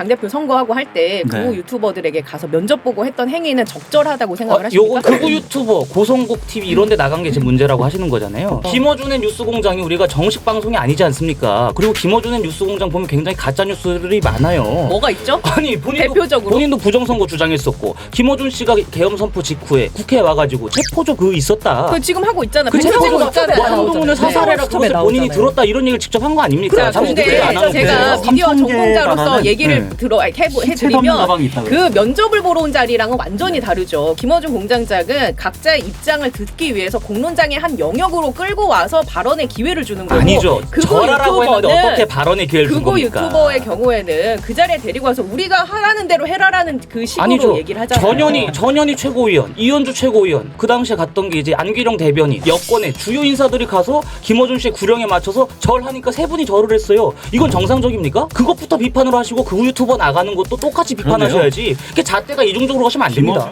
당대표 선거하고 할때 극우 네. 유튜버들에게 가서 면접 보고 했던 행위는 적절하다고 생각을 어, 하십니까? 요건 극우 유튜버 고성국 TV 이런 데 나간 게제 문제라고 하시는 거잖아요. 김어준의 뉴스공장이 우리가 정식 방송이 아니지 않습니까? 그리고 김어준의 뉴스공장 보면 굉장히 가짜 뉴스들이 많아요. 뭐가 있죠? 아니 본인도 대표적으로? 본인도 부정선거 주장했었고 김어준 씨가 계엄 선포 직후에 국회에 와가지고 체포조 그 있었다. 그 지금 하고 있잖아. 그 체포조가 있잖아요. 뭐 한동훈을 사살해라 처음에 그것을 본인이 나오잖아요. 들었다 이런 얘기를 직접 한 거 아닙니까? 자, 자꾸 근데 안 하고 제가. 미디어 전공자로서 얘기를 네. 들어 아니, 해보, 해드리면? 그 면접을 보러 온 자리랑은 완전히 다르죠. 김어준 공장장은 각자의 입장을 듣기 위해서 공론장의 한 영역으로 끌고 와서 발언의 기회를 주는 거고 아니죠. 그거 유튜버는 어떻게 발언의 기회를 준 그거 겁니까? 유튜버의 경우에는 그 자리에 데리고 와서 우리가 하라는 대로 해라라는 그 식으로 아니죠. 얘기를 하잖아요. 전현희 전현희 최고위원, 이현주 최고위원, 그 당시에 갔던 게 이제 안기령 대변인, 여권의 주요 인사들이 가서 김어준 씨의 구령에 맞춰서 절 하니까 세 분이 절을 했어요. 이건 정상적입니까? 그것부터 비판을 하시고 그유 튜버 나가는 것도 똑같이 비판하셔야지. 그게 잣대가 이중적으로 가시면 안 됩니다.